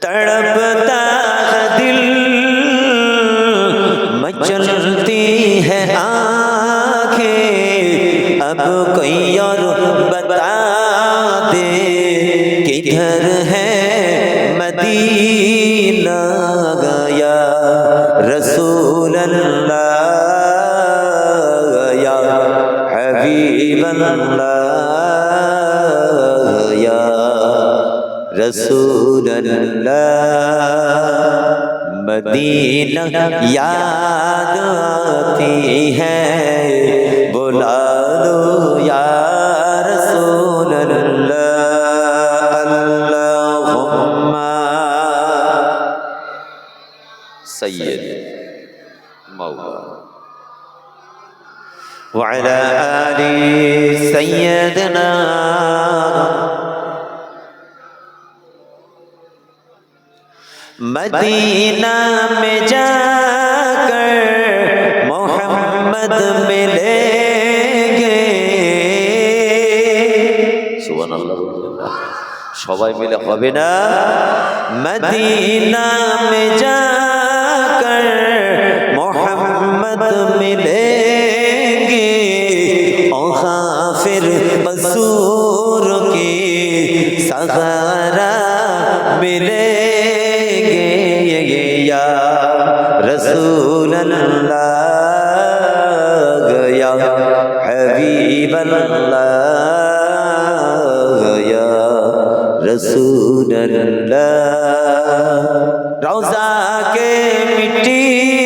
تڑپتا دل۔ مچلتی ہے آنکھیں۔ اب کوئی اور بتا دے کدھر ہے مدینہ گیا رسول اللہ گیا حبیب اللہ۔ رسول اللہ مدینہ یاد آتی ہے بلا دو یا رسول اللہ اللہم سید مولا وعلى آل سيدنا مدینہ میں جا کر محمد ملیں گے سبحان اللہ সবাই মিলে হবে না মদিনা মে যা কর মোহাম্মদ মিলে হাফির মজদুর কি সাহারা মিলে या रसूल अल्लाह या हबीब अल्लाह या रसूल अल्लाह रोजा के मिट्टी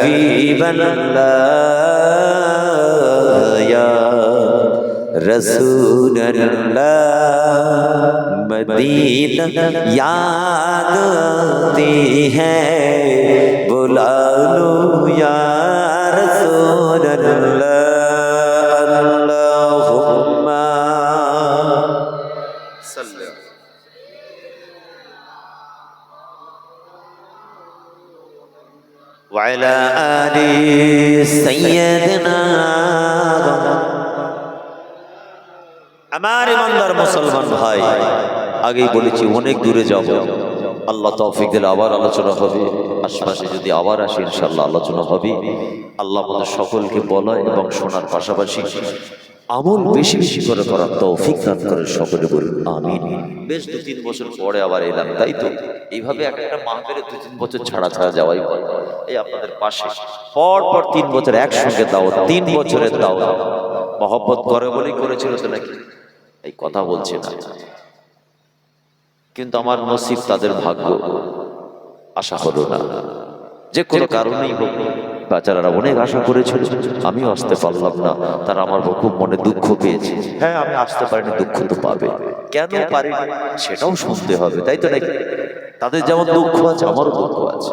حبيب الله يا رسول الله مدینہ یاد آتی ہے بلا لو یا وعلى آل سيدنا আমার ইমানদার মুসলমান ভাই আগেই বলেছি অনেক দূরে যাব আল্লাহ তৌফিক দিলে আবার আলোচনা হবে আশপাশে যদি আবার আসি ইনশাল্লাহ আলোচনা হবে আল্লাহ আমাদের সকলকে বলা এবং শোনার পাশাপাশি আমল বেশি বেশি করে করার তৌফিক দান করে সকলে বলুন আমিন। বেশ দু তিন বছর পরে আবার এলাম তাই তো? এইভাবে এক একটা মাহফিলে দু তিন বছর ছাড়া ছাড়া যাওয়াই হয়। এই আপনাদের পাশে। পর পর তিন বছর একসঙ্গে দাও তিন বছরের দাও। মহব্বত করে বলেই করেছিল তো নাকি? এই কথা বলছে না। কিন্তু আমার নসিব তাদের ভাগ্য। আশা হলো না। যে কোনো কারণেই হোক। বেচারারা অনেক আশা করেছিল আমি আসতে পারলাম না। তারা আমার খুব মনে দুঃখ পেয়েছে। হ্যাঁ আমি আসতে পারিনি দুঃখ তো পাবে। কেন পারি সেটাও শুনতে হবে তাই তো নাকি? তাদের যেমন দুঃখ আছে আমারও দুঃখ আছে।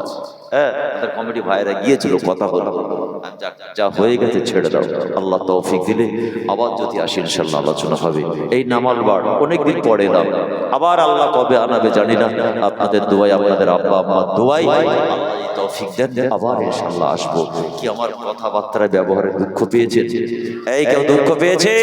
হ্যাঁ তাদের কমিটি ভাইরা গিয়েছিল, কথা হলো আর যা- হয়ে গেছে ছেড়ে দাও। আল্লাহ তৌফিক দিলে আবার যদি আসি ইনশাল্লাহ আলোচনা হবে। এই নামাল বার অনেকদিন পরে এলাম। আবার আল্লাহ কবে আনাবে জানি না। আপনাদের দোয়াই আপনাদের আব্বা আম্মা দোয়াই তৌফিক দেন, আবার ইনশাল্লাহ আসব। কি আমার কথাবার্তায় ব্যবহারে দুঃখ পেয়েছে এই কেউ দুঃখ পেয়েছে?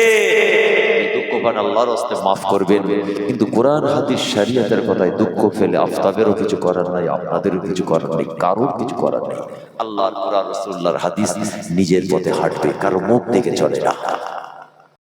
এই আল্লাহর হস্তে মাফ করবেন। কিন্তু কোরআন, হাদিস, শরিয়তের কথায় দুঃখ ফেলে আফতাবেরও কিছু করার নাই, আপনাদেরও কিছু করার নেই, কারোর কিছু করার নেই। আল্লাহর কোরআন রসুল্লাহর হাদিস নিজের পথে হাঁটবে, কারও মুখ থেকে চলে না।